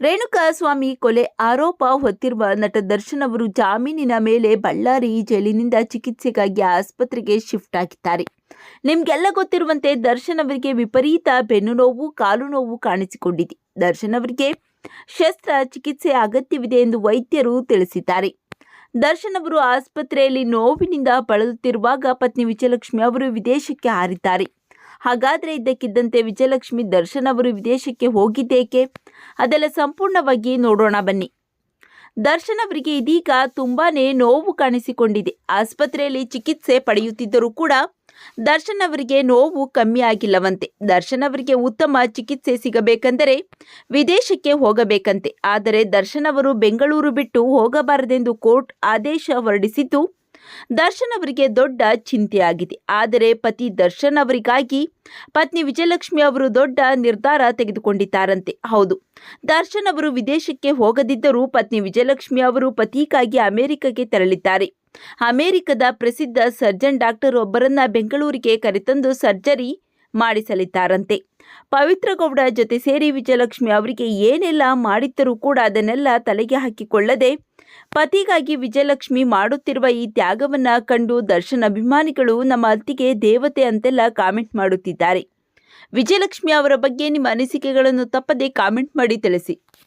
ರೇಣುಕಾಸ್ವಾಮಿ ಕೊಲೆ ಆರೋಪ ಹೊತ್ತಿರುವ ನಟ ದರ್ಶನ್ ಅವರು ಜಾಮೀನಿನ ಮೇಲೆ ಬಳ್ಳಾರಿ ಜೈಲಿನಿಂದ ಚಿಕಿತ್ಸೆಗಾಗಿ ಆಸ್ಪತ್ರೆಗೆ ಶಿಫ್ಟ್ ಆಗಿದ್ದಾರೆ. ನಿಮ್ಗೆಲ್ಲ ಗೊತ್ತಿರುವಂತೆ ದರ್ಶನ್ ಅವರಿಗೆ ವಿಪರೀತ ಬೆನ್ನು ನೋವು, ಕಾಲು ನೋವು ಕಾಣಿಸಿಕೊಂಡಿದೆ. ದರ್ಶನ್ ಅವರಿಗೆ ಶಸ್ತ್ರ ಚಿಕಿತ್ಸೆ ಅಗತ್ಯವಿದೆ ಎಂದು ವೈದ್ಯರು ತಿಳಿಸಿದ್ದಾರೆ. ದರ್ಶನ್ ಅವರು ಆಸ್ಪತ್ರೆಯಲ್ಲಿ ನೋವಿನಿಂದ ಬಳಲುತ್ತಿರುವಾಗ ಪತ್ನಿ ವಿಜಯಲಕ್ಷ್ಮಿ ಅವರು ವಿದೇಶಕ್ಕೆ ಹಾರಿದ್ದಾರೆ. ಹಾಗಾದರೆ ಇದ್ದಕ್ಕಿದ್ದಂತೆ ವಿಜಯಲಕ್ಷ್ಮಿ ದರ್ಶನ್ ಅವರು ವಿದೇಶಕ್ಕೆ ಹೋಗಿದ್ದೇಕೆ? ಅದೆಲ್ಲ ಸಂಪೂರ್ಣವಾಗಿ ನೋಡೋಣ ಬನ್ನಿ. ದರ್ಶನ್ ಅವರಿಗೆ ಇದೀಗ ತುಂಬಾನೇ ನೋವು ಕಾಣಿಸಿಕೊಂಡಿದೆ. ಆಸ್ಪತ್ರೆಯಲ್ಲಿ ಚಿಕಿತ್ಸೆ ಪಡೆಯುತ್ತಿದ್ದರೂ ಕೂಡ ದರ್ಶನ್ ಅವರಿಗೆ ನೋವು ಕಮ್ಮಿ ಆಗಿಲ್ಲವಂತೆ. ದರ್ಶನ್ ಅವರಿಗೆ ಉತ್ತಮ ಚಿಕಿತ್ಸೆ ಸಿಗಬೇಕೆಂದರೆ ವಿದೇಶಕ್ಕೆ ಹೋಗಬೇಕಂತೆ. ಆದರೆ ದರ್ಶನ್ ಅವರು ಬೆಂಗಳೂರು ಬಿಟ್ಟು ಹೋಗಬಾರದೆಂದು ಕೋರ್ಟ್ ಆದೇಶ ಹೊರಡಿಸಿದ್ದು ದರ್ಶನ್ ಅವರಿಗೆ ದೊಡ್ಡ ಚಿಂತೆಯಾಗಿದೆ. ಆದರೆ ಪತಿ ದರ್ಶನ್ ಅವರಿಗಾಗಿ ಪತ್ನಿ ವಿಜಯಲಕ್ಷ್ಮಿ ಅವರು ದೊಡ್ಡ ನಿರ್ಧಾರ ತೆಗೆದುಕೊಂಡಿದ್ದಾರಂತೆ. ಹೌದು, ದರ್ಶನ್ ಅವರು ವಿದೇಶಕ್ಕೆ ಹೋಗದಿದ್ದರೂ ಪತ್ನಿ ವಿಜಯಲಕ್ಷ್ಮಿ ಅವರು ಪತಿಗಾಗಿ ಅಮೆರಿಕಕ್ಕೆ ತೆರಳಿದ್ದಾರೆ. ಅಮೆರಿಕದ ಪ್ರಸಿದ್ಧ ಸರ್ಜನ್ ಡಾಕ್ಟರ್ ಒಬ್ಬರನ್ನ ಬೆಂಗಳೂರಿಗೆ ಕರೆತಂದು ಸರ್ಜರಿ ಮಾಡಿಸಲಿದ್ದಾರಂತೆ. ಪವಿತ್ರ ಗೌಡ ಜೊತೆ ಸೇರಿ ವಿಜಯಲಕ್ಷ್ಮಿ ಅವರಿಗೆ ಏನೆಲ್ಲ ಮಾಡಿದ್ದರೂ ಕೂಡ ಅದನ್ನೆಲ್ಲ ತಲೆಗೆ ಹಾಕಿಕೊಳ್ಳದೆ, ಪತಿಗಾಗಿ ವಿಜಯಲಕ್ಷ್ಮಿ ಮಾಡುತ್ತಿರುವ ಈ ತ್ಯಾಗವನ್ನ ಕಂಡು ದರ್ಶನ್ ಅಭಿಮಾನಿಗಳು ನಮ್ಮ ಅತ್ತಿಗೆ ದೇವತೆ ಅಂತೆಲ್ಲ ಕಾಮೆಂಟ್ ಮಾಡುತ್ತಿದ್ದಾರೆ. ವಿಜಯಲಕ್ಷ್ಮಿ ಅವರ ಬಗ್ಗೆ ನಿಮ್ಮ ಅನಿಸಿಕೆಗಳನ್ನು ತಪ್ಪದೆ ಕಾಮೆಂಟ್ ಮಾಡಿ ತಿಳಿಸಿ.